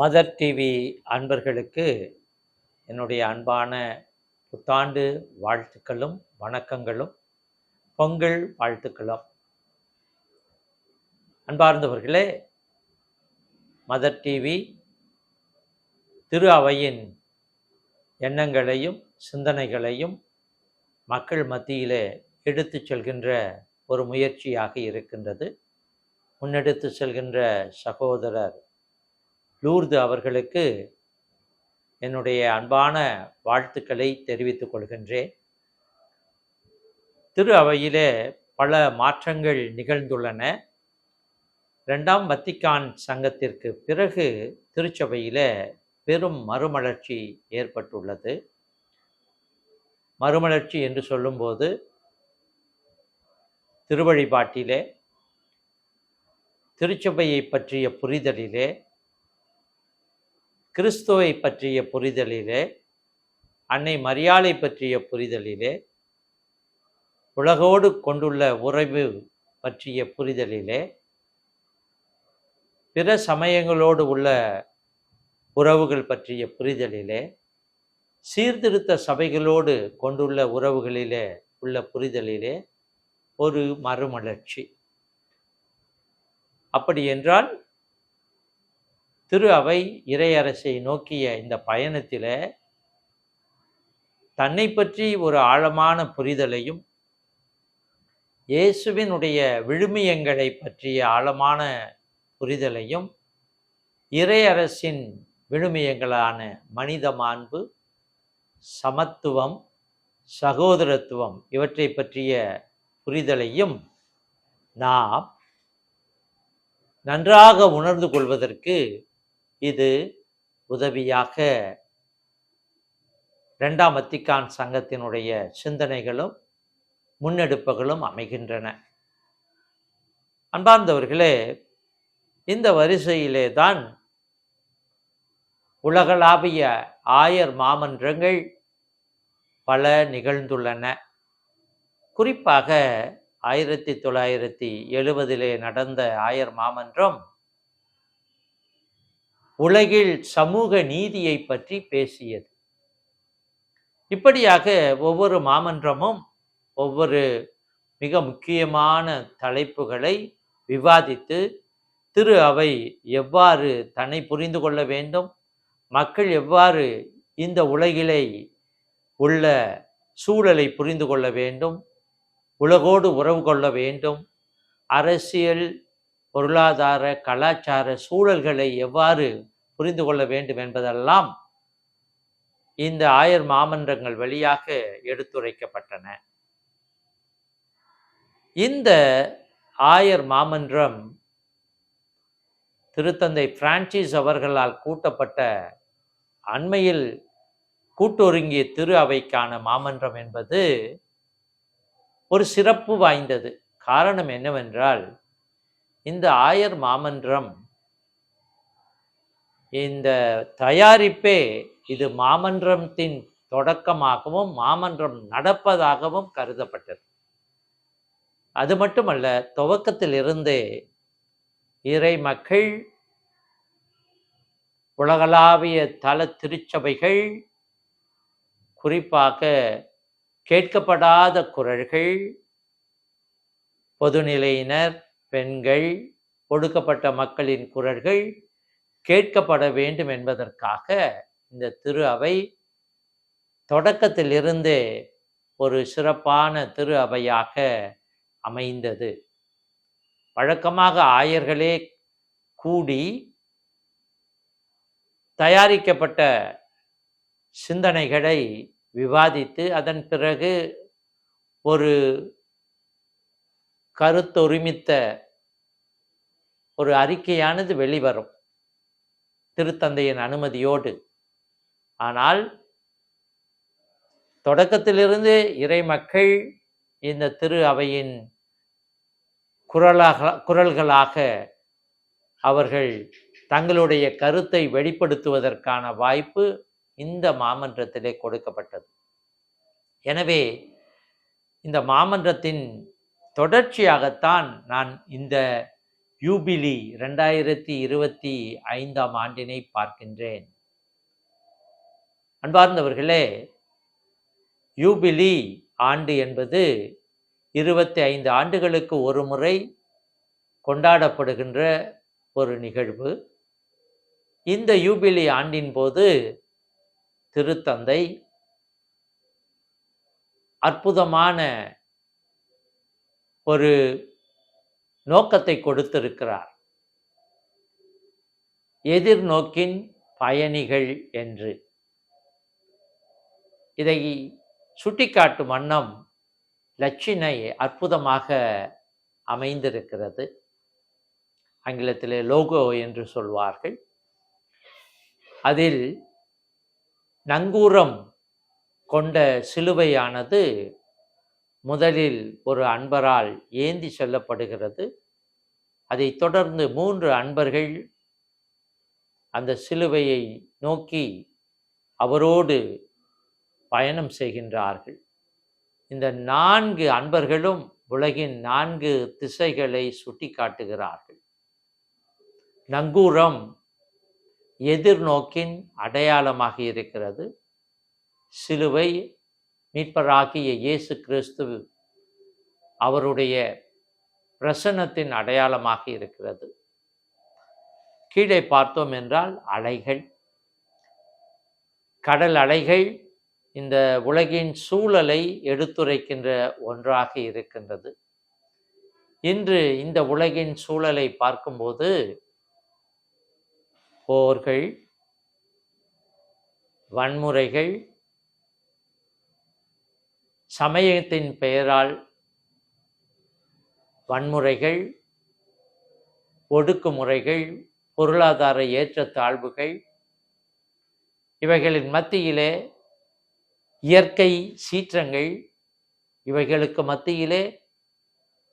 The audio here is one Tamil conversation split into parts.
மதர் டிவி அன்பர்களுக்கு என்னுடைய அன்பான புத்தாண்டு வாழ்த்துக்களும் வணக்கங்களும் பொங்கல் வாழ்த்துக்களும். அன்பார்ந்தவர்களே மதர் டிவி திரு அவையின் எண்ணங்களையும் சிந்தனைகளையும் மக்கள் மத்தியிலே எடுத்துச் செல்கின்ற ஒரு முயற்சியாக இருக்கின்றது. முன்னெடுத்து செல்கின்ற சகோதரர் லூர்து அவர்களுக்கு என்னுடைய அன்பான வாழ்த்துக்களை தெரிவித்துக் கொள்கின்றேன். திரு அவையிலே பல மாற்றங்கள் நிகழ்ந்துள்ளன. இரண்டாம் வத்திக்கான் சங்கத்திற்கு பிறகு திருச்சபையில் பெரும் மறுமலர்ச்சி ஏற்பட்டுள்ளது. மறுமலர்ச்சி என்று சொல்லும்போது திருவழிபாட்டிலே திருச்சபையை பற்றிய புரிதலிலே கிறிஸ்துவை பற்றிய புரிதலிலே அன்னை மரியாளை பற்றிய புரிதலிலே உலகோடு கொண்டுள்ள உறவு பற்றிய புரிதலிலே பிற சமயங்களோடு உள்ள உறவுகள் பற்றிய புரிதலிலே சீர்திருத்த சபைகளோடு கொண்டுள்ள உறவுகளிலே உள்ள புரிதலிலே ஒரு மறுமலர்ச்சி. அப்படி என்றால் திரு அவை இறையரசை நோக்கிய இந்த பயணத்தில் தன்னை பற்றி ஒரு ஆழமான புரிதலையும் இயேசுவினுடைய விழுமியங்களை பற்றிய ஆழமான புரிதலையும் இறையரசின் விழுமியங்களான மனித மாண்பு சமத்துவம் சகோதரத்துவம் இவற்றை பற்றிய புரிதலையும் நாம் நன்றாக உணர்ந்து கொள்வதற்கு இது உதவியாக ரெண்டாம் வத்திக்கான் சங்கத்தினுடைய சிந்தனைகளும் முன்னெடுப்புகளும் அமைகின்றன. அன்பார்ந்தவர்களே இந்த வரிசையிலே தான் உலகளாவிய ஆயர் மாமன்றங்கள் பல நிகழ்ந்துள்ளன. குறிப்பாக ஆயிரத்தி தொள்ளாயிரத்தி எழுபதிலே நடந்த ஆயர் மாமன்றம் உலகில் சமூக நீதியை பற்றி பேசியது. இப்படியாக ஒவ்வொரு மாமன்றமும் ஒவ்வொரு மிக முக்கியமான தலைப்புகளை விவாதித்து திரு அவை எவ்வாறு தன்னை புரிந்து கொள்ள வேண்டும் மக்கள் எவ்வாறு இந்த உலகிலே உள்ள சூழலை புரிந்து கொள்ள வேண்டும் உலகோடு உறவு கொள்ள வேண்டும் அரசியல் பொருளாதார கலாச்சார சூழல்களை எவ்வாறு புரிந்து கொள்ள வேண்டும் என்பதெல்லாம் இந்த ஆயர் மாமன்றங்கள் வழியாக எடுத்துரைக்கப்பட்டன. இந்த ஆயர் மாமன்றம் திருத்தந்தை பிரான்சிஸ் அவர்களால் கூட்டப்பட்ட அண்மையில் கூட்டொருங்கிய திரு அவைக்கான மாமன்றம் என்பது ஒரு சிறப்பு வாய்ந்தது. காரணம் என்னவென்றால் இந்த ஆயர் மாமன்றம் இந்த தயாரிப்பே இது மாமன்றத்தின் தொடக்கமாகவும் மாமன்றம் நடப்பதாகவும் கருதப்பட்டது. அது மட்டுமல்ல துவக்கத்திலிருந்தே இறை மக்கள் உலகளாவிய தல திருச்சபைகள் குறிப்பாக கேட்கப்படாத குரல்கள் பொதுநிலையினர் பெண்கள் ஒடுக்கப்பட்ட மக்களின் குரல்கள் கேட்கப்பட வேண்டும் என்பதற்காக இந்த திரு அவை தொடக்கத்திலிருந்தே ஒரு சிறப்பான திரு அவையாக அமைந்தது. வழக்கமாக ஆயர்களே கூடி தயாரிக்கப்பட்ட சிந்தனைகளை விவாதித்து அதன் பிறகு ஒரு கருத்தொருமித்த ஒரு அறிக்கையானது வெளிவரும். திருத்தந்தையின் அனுமதியோடு. ஆனால் தொடக்கத்திலிருந்து இறை மக்கள் இந்த திரு அவையின் குரலாக குரல்களாக அவர்கள் தங்களுடைய கருத்தை வெளிப்படுத்துவதற்கான வாய்ப்பு இந்த மாமன்றத்திலே கொடுக்கப்பட்டது. எனவே இந்த மாமன்றத்தின் தொடர்ச்சியாகத்தான் நான் இந்த யூபிலி ரெண்டாயிரத்தி இருபத்தி ஐந்தாம் ஆண்டினை பார்க்கின்றேன். அன்பார்ந்தவர்களே யூபிலி ஆண்டு என்பது இருபத்தி ஐந்து ஆண்டுகளுக்கு ஒரு முறை கொண்டாடப்படுகின்ற ஒரு நிகழ்வு. இந்த யூபிலி ஆண்டின் போது திருத்தந்தை அற்புதமான ஒரு நோக்கத்தை கொடுத்திருக்கிறார். எதிர்நோக்கின் பயணிகள் என்று. இதை சுட்டிக்காட்டும் வண்ணம் லட்சினை அற்புதமாக அமைந்திருக்கிறது. ஆங்கிலத்திலே லோகோ என்று சொல்வார்கள். அதில் நங்கூரம் கொண்ட சிலுவையானது முதலில் ஒரு அன்பரால் ஏந்தி செல்லப்படுகிறது. அதைத் தொடர்ந்து மூன்று அன்பர்கள் அந்த சிலுவையை நோக்கி அவரோடு பயணம் செய்கின்றார்கள். இந்த நான்கு அன்பர்களும் உலகின் நான்கு திசைகளை சுட்டி காட்டுகிறார்கள் நங்கூரம் எதிர்நோக்கின் அடையாளமாக இருக்கிறது. சிலுவை மீட்பராகிய இயேசு கிறிஸ்து அவருடைய பிரசன்னத்தின் அடையாளமாக இருக்கிறது. கீழே பார்த்தோம் என்றால் அலைகள். கடல் அலைகள் இந்த உலகின் சூழலை எடுத்துரைக்கின்ற ஒன்றாக இருக்கின்றது. இன்று இந்த உலகின் சூழலை பார்க்கும்போது போர்கள் வன்முறைகள் சமயத்தின் பெயரால் வன்முறைகள் ஒடுக்குமுறைகள் பொருளாதார ஏற்றத்தாழ்வுகள் இவைகளின் மத்தியிலே இயற்கை சீற்றங்கள் இவைகளுக்கு மத்தியிலே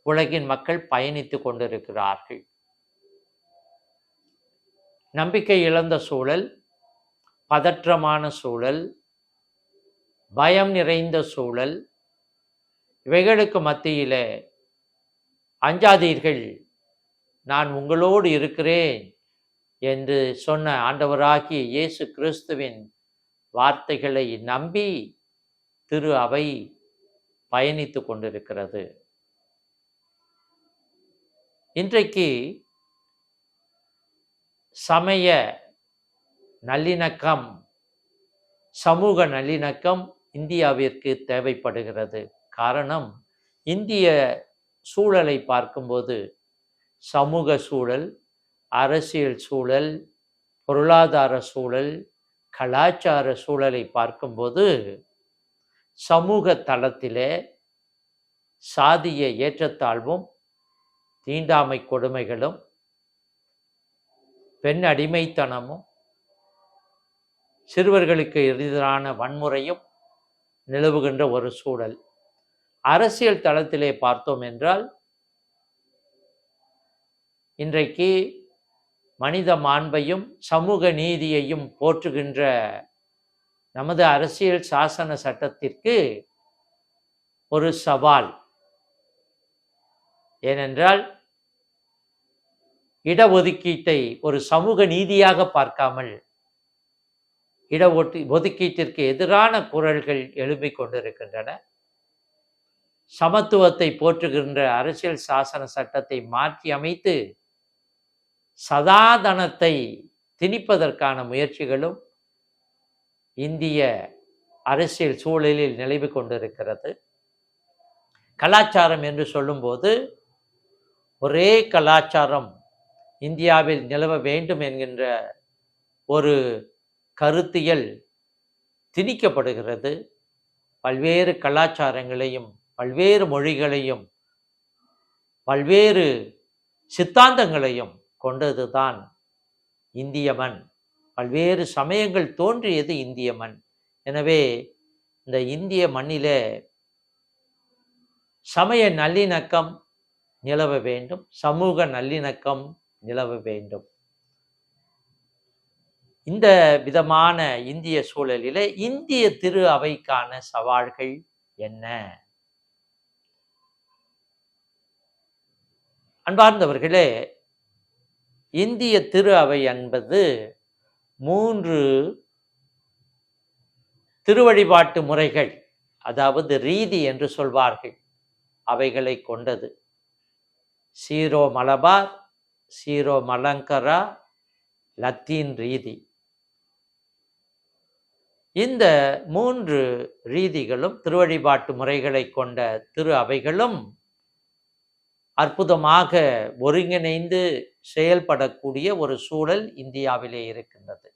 உலகின் மக்கள் பயணித்து கொண்டிருக்கிறார்கள். நம்பிக்கை இழந்த சூழல் பதற்றமான சூழல் பயம் நிறைந்த சூழல் இவைகளுக்கு மத்தியிலே அஞ்சாதீர்கள் நான் உங்களோடு இருக்கிறேன் என்று சொன்ன ஆண்டவராகிய இயேசு கிறிஸ்துவின் வார்த்தைகளை நம்பி திரு அவை பயணித்து கொண்டிருக்கிறது. இன்றைக்கு சமய நல்லிணக்கம் சமூக நல்லிணக்கம் இந்தியாவிற்கு தேவைப்படுகிறது. காரணம் இந்திய சூழலை பார்க்கும்போது சமூக சூழல் அரசியல் சூழல் பொருளாதார சூழல் கலாச்சார சூழலை பார்க்கும்போது சமூக தளத்திலே சாதிய ஏற்றத்தாழ்வும் தீண்டாமை கொடுமைகளும் பெண் அடிமைத்தனமும் சிறுவர்களுக்கு எதிரான வன்முறையும் நிலவுகின்ற ஒரு சூழல். அரசியல் தளத்திலே பார்த்தோம் என்றால் இன்றைக்கு மனித மாண்பையும் சமூக நீதியையும் போற்றுகின்ற நமது அரசியல் சாசன சட்டத்திற்கு ஒரு சவால். ஏனென்றால் இடஒதுக்கீட்டை ஒரு சமூக நீதியாக பார்க்காமல் இட ஒட்டி ஒதுக்கீட்டிற்கு எதிரான குரல்கள் எழும்பிக் கொண்டிருக்கின்றன. சமத்துவத்தை போற்றுகின்ற அரசியல் சாசன சட்டத்தை மாற்றி அமைத்து சதாதனத்தை திணிப்பதற்கான முயற்சிகளும் இந்திய அரசியல் சூழலில் நிலவு கொண்டிருக்கிறது. கலாச்சாரம் என்று சொல்லும்போது ஒரே கலாச்சாரம் இந்தியாவில் நிலவ வேண்டும் என்கின்ற ஒரு கருத்தியல் திணிக்கப்படுகிறது. பல்வேறு கலாச்சாரங்களையும் பல்வேறு மொழிகளையும் பல்வேறு சித்தாந்தங்களையும் கொண்டது தான் இந்திய மண் பல்வேறு சமயங்கள் தோன்றியது இந்திய மண் எனவே இந்த இந்திய மண்ணிலே சமய நல்லிணக்கம் நிலவ வேண்டும் சமூக நல்லிணக்கம் நிலவ வேண்டும். இந்த விதமான இந்திய சூழலிலே இந்திய திரு அவைக்கான சவால்கள் என்ன? அன்பார்ந்தவர்களே இந்திய திரு அவை என்பது மூன்று திருவழிபாட்டு முறைகள் அதாவது ரீதி என்று சொல்வார்கள் அவைகளை கொண்டது. சீரோ மலபார் சீரோ மலங்கரா லத்தீன் ரீதி. இந்த மூன்று ரீதிகளும் திருவழிபாட்டு முறைகளை கொண்ட திரு அவைகளும் அற்புதமாக ஒருங்கிணைந்து செயல்படக்கூடிய ஒரு சூழல் இந்தியாவிலே இருக்கின்றது.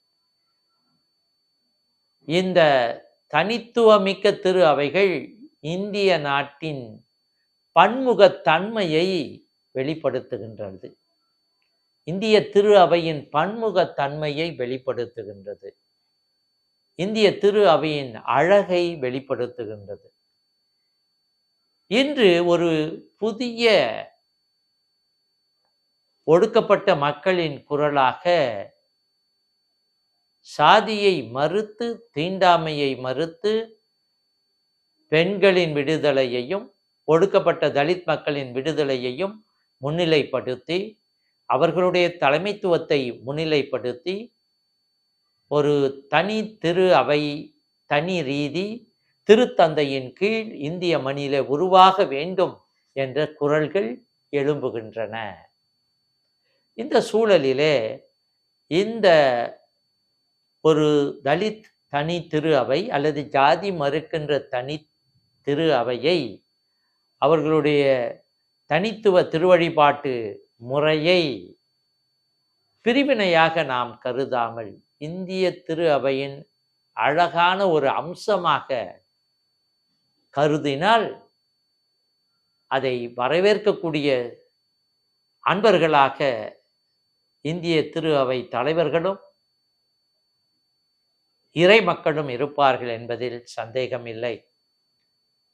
இந்த தனித்துவமிக்க திரு அவைகள் இந்திய நாட்டின் பன்முகத்தன்மையை வெளிப்படுத்துகின்றது. இந்திய திரு அவையின் பன்முகத்தன்மையை வெளிப்படுத்துகின்றது. இந்திய திரு அவையின் அழகை வெளிப்படுத்துகின்றது. இன்று ஒரு புதிய ஒடுக்கப்பட்ட மக்களின் குரலாக சாதியை மறுத்து தீண்டாமையை மறுத்து பெண்களின் விடுதலையையும் ஒடுக்கப்பட்ட தலித் மக்களின் விடுதலையையும் முன்னிலைப்படுத்தி அவர்களுடைய தலைமைத்துவத்தை முன்னிலைப்படுத்தி ஒரு தனி திரு அவை தனி ரீதி திருத்தந்தையின் கீழ் இந்திய மணியில உருவாக வேண்டும் என்ற குரல்கள் எழும்புகின்றன. இந்த சூழலிலே இந்த ஒரு தலித் தனி திரு அவை அல்லது ஜாதி மறுக்கின்ற தனி திரு அவையை அவர்களுடைய தனித்துவ திருவழிபாட்டு முறையை பிரிவினையாக நாம் கருதாமல் இந்திய திரு அவையின் அழகான ஒரு அம்சமாக கருதினால் அதை வரவேற்கக்கூடிய அன்பர்களாக இந்திய திரு அவை தலைவர்களும் இறை மக்களும் இருப்பார்கள் என்பதில் சந்தேகம் இல்லை.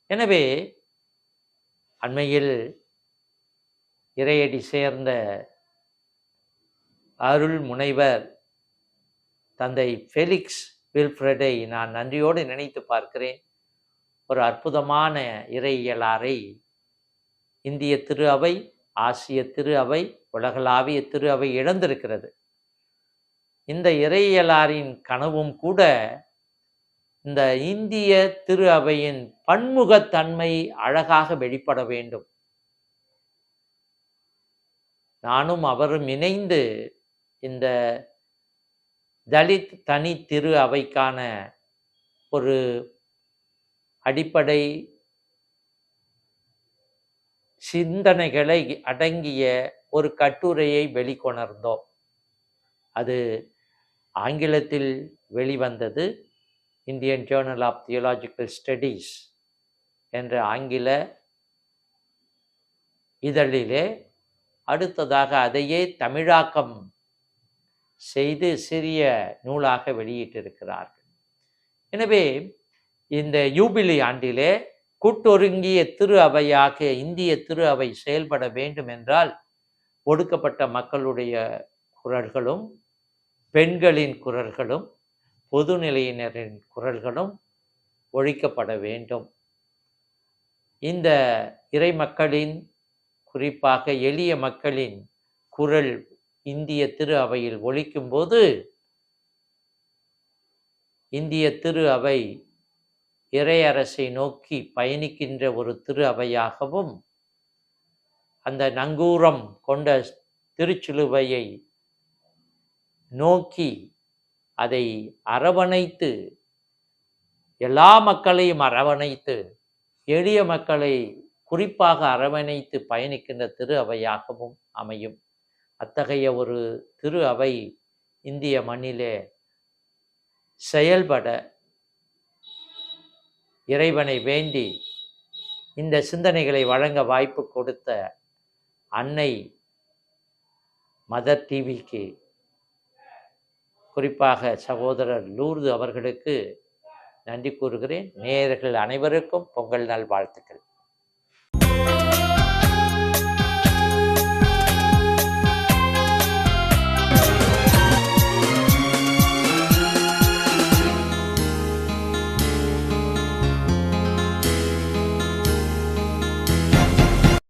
எனவே அண்மையில் இறையடி சேர்ந்த அருள் முனைவர் தந்தை ஃபெலிக்ஸ் வில்ஃப்ரெடை நான் நன்றியோடு நினைத்து பார்க்கிறேன். ஒரு அற்புதமான இறையியலாரை இந்திய திரு அவை ஆசிய திரு அவை உலகளாவிய திரு அவை இழந்திருக்கிறது இந்த இறையியலாரின் கனவும் கூட இந்த இந்திய திரு அவையின் பன்முகத்தன்மை அழகாக வெளிப்பட வேண்டும். நானும் அவரும் இணைந்து இந்த தலித் தனி திரு அவைக்கான ஒரு அடிப்படை சிந்தனைகளை அடங்கிய ஒரு கட்டுரையை வெளிக்கொணர்ந்தோம். அது ஆங்கிலத்தில் வெளிவந்தது. Indian journal of theological studies என்ற ஆங்கில இதழிலே அடுத்ததாக அதையே தமிழாக்கம் செய்து சிறிய நூலாக வெளியிட்டிருக்கிறார்கள். எனவே இந்த யூபிலி ஆண்டிலே கூட்டொருங்கிய திரு அவையாக இந்திய திரு அவை செயல்பட வேண்டும் என்றால் ஒடுக்கப்பட்ட மக்களுடைய குரல்களும் பெண்களின் குரல்களும் பொதுநிலையினரின் குரல்களும் ஒழிக்கப்பட வேண்டும். இந்த இறை மக்களின் குறிப்பாக எளிய மக்களின் குரல் இந்திய திரு அவையில் ஒழிக்கும்போது இந்திய திரு அவை இறையரசை நோக்கி பயணிக்கின்ற ஒரு திரு அவையாகவும் அந்த நங்கூரம் கொண்ட திருச்சிலுவையை நோக்கி அதை அரவணைத்து எல்லா மக்களையும் அரவணைத்து எளிய மக்களை குறிப்பாக அரவணைத்து பயணிக்கின்ற திரு அவையாகவும் அமையும். அத்தகைய ஒரு திரு அவை இந்திய மண்ணிலே செயல்பட இறைவனை வேண்டி இந்த சிந்தனைகளை வழங்க வாய்ப்பு கொடுத்த அன்னை மதர் டிவிக்கு குறிப்பாக சகோதரர் லூர்து அவர்களுக்கு நன்றி கூறுகிறேன். நேயர்கள் அனைவருக்கும் பொங்கல் நாள் வாழ்த்துக்கள்